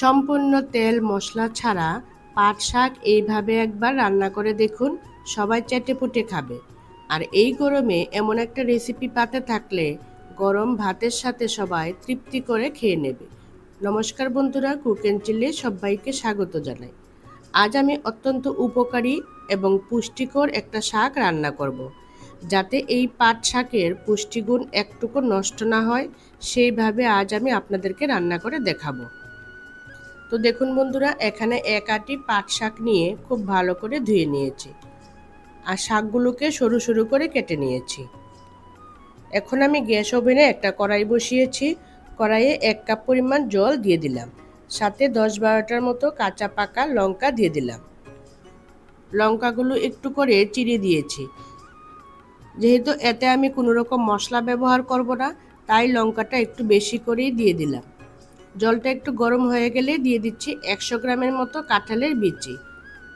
সম্পূর্ণ তেল, মশলা ছাড়া পাট শাক এইভাবে একবার রান্না করে দেখুন, সবাই চেটে পুটে খাবে। আর এই গরমে এমন একটা রেসিপি পাতে থাকলে গরম ভাতের সাথে সবাই তৃপ্তি করে খেয়ে নেবে। নমস্কার বন্ধুরা, কুক অ্যান্ড চিল্লে সবাইকে স্বাগত জানাই। আজ আমি অত্যন্ত উপকারী এবং পুষ্টিকর একটা শাক রান্না করব। যাতে এই পাট শাকের পুষ্টিগুণ একটুকু নষ্ট না হয়। সেইভাবে আজ আমি আপনাদেরকে রান্না করে দেখাবো। তো দেখুন বন্ধুরা, এখানে এক আটি পাট শাক নিয়ে খুব ভালো করে ধুয়ে নিয়েছি। আর শাকগুলোকে সরু সরু করে কেটে নিয়েছি। এখন আমি গ্যাস ওভেনে একটা কড়াই বসিয়েছি। কড়াইয়ে এক কাপ পরিমাণ জল দিয়ে দিলাম। সাথে দশ বারোটার মতো কাঁচা পাকা লঙ্কা দিয়ে দিলাম। লঙ্কাগুলো একটু করে চিড়ে দিয়েছি। যেহেতু এতে আমি কোনো রকম মশলা ব্যবহার করব না, তাই লঙ্কাটা একটু বেশি করেই দিয়ে দিলাম। জলটা একটু গরম হয়ে গেলে দিয়ে দিচ্ছি একশো গ্রামের মতো কাঁঠালের বিচি।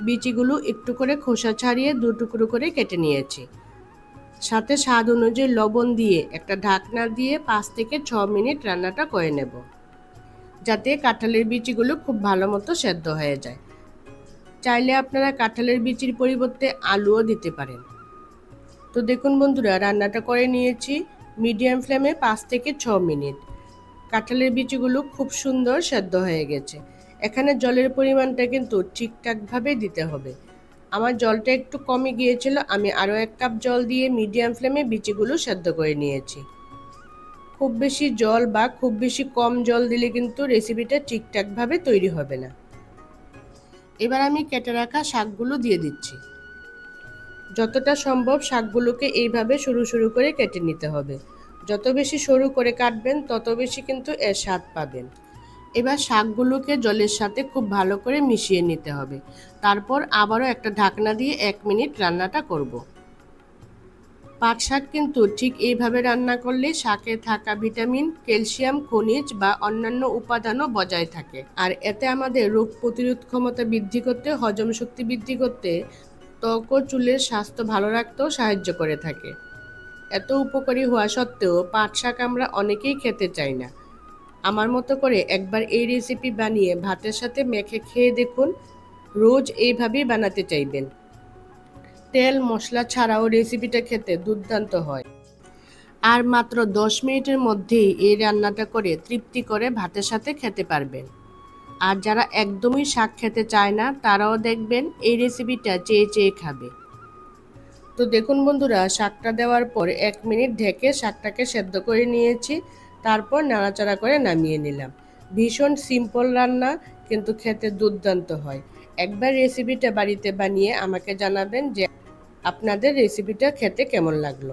বিচিগুলো একটু করে খোসা ছাড়িয়ে দু টুকরো করে কেটে নিয়েছি। সাথে স্বাদ অনুযায়ী লবণ দিয়ে একটা ঢাকনা দিয়ে পাঁচ থেকে ছ মিনিট রান্নাটা করে নেব। যাতে কাঁঠালের বিচিগুলো খুব ভালো মতো সেদ্ধ হয়ে যায়। চাইলে আপনারা কাঁঠালের বিচির পরিবর্তে আলুও দিতে পারেন। তো দেখুন বন্ধুরা, রান্নাটা করে নিয়েছি। মিডিয়াম ফ্লেমে পাঁচ থেকে ছ মিনিট। কাঁঠালের বিচিগুলো খুব সুন্দর সেদ্ধ হয়ে গেছে। এখানে জলের পরিমাণটা কিন্তু ঠিকঠাকভাবে দিতে হবে। আমার জলটা একটু কমে গিয়েছিল, আমি আরও এক কাপ জল দিয়ে মিডিয়াম ফ্লেমে বিচিগুলো সেদ্ধ করে নিয়েছি। খুব বেশি জল বা খুব বেশি কম জল দিলে কিন্তু রেসিপিটা ঠিকঠাকভাবে তৈরি হবে না। এবার আমি কেটে রাখা শাকগুলো দিয়ে দিচ্ছি। যতটা সম্ভব শাকগুলোকে এইভাবে শুরু শুরু করে কেটে নিতে হবে। যত বেশি সরু করে কাটবেন, তত বেশি কিন্তু এর স্বাদ পাবেন। এবার শাকগুলোকে জলের সাথে খুব ভালো করে মিশিয়ে নিতে হবে। তারপর আবারও একটা ঢাকনা দিয়ে এক মিনিট রান্নাটা করব। পাট শাক কিন্তু ঠিক এইভাবে রান্না করলে শাকে থাকা ভিটামিন, ক্যালসিয়াম, খনিজ বা অন্যান্য উপাদানও বজায় থাকে। আর এতে আমাদের রোগ প্রতিরোধ ক্ষমতা বৃদ্ধি করতে, হজম শক্তি বৃদ্ধি করতে ত্বক ও চুলের স্বাস্থ্য ভালো রাখতেও সাহায্য করে থাকে। এত উপকারী হওয়া সত্ত্বেও পাট শাক আমরা অনেকেই খেতে চাই না। আমার মতো করে একবার এই রেসিপি বানিয়ে ভাতের সাথে মেখে খেয়ে দেখুন, রোজ এইভাবেই বানাতে চাইবেন। তেল, মশলা ছাড়াও রেসিপিটা খেতে দুর্দান্ত হয়। আর মাত্র দশ মিনিটের মধ্যেই এই রান্নাটা করে তৃপ্তি করে ভাতের সাথে খেতে পারবেন। আর যারা একদমই শাক খেতে চায় না, তারাও দেখবেন এই রেসিপিটা চেয়ে চেয়ে খাবে। তো দেখুন বন্ধুরা, শাকটা দেওয়ার পর এক মিনিট ঢেকে শাকটাকে সেদ্ধ করে নিয়েছি, তারপর নাড়াচাড়া করে নামিয়ে নিলাম। ভীষণ সিম্পল রান্না, কিন্তু খেতে দুর্দান্ত হয়। একবার রেসিপিটা বাড়িতে বানিয়ে আমাকে জানাবেন যে আপনাদের রেসিপিটা খেতে কেমন লাগল।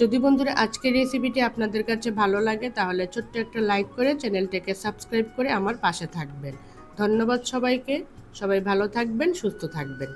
যদি বন্ধুরা আজকের রেসিপিটি আপনাদের কাছে ভালো লাগে, তাহলে ছোট্ট একটা লাইক করে চ্যানেলটাকে সাবস্ক্রাইব করে আমার পাশে থাকবেন। ধন্যবাদ সবাইকে। সবাই ভালো থাকবেন, সুস্থ থাকবেন।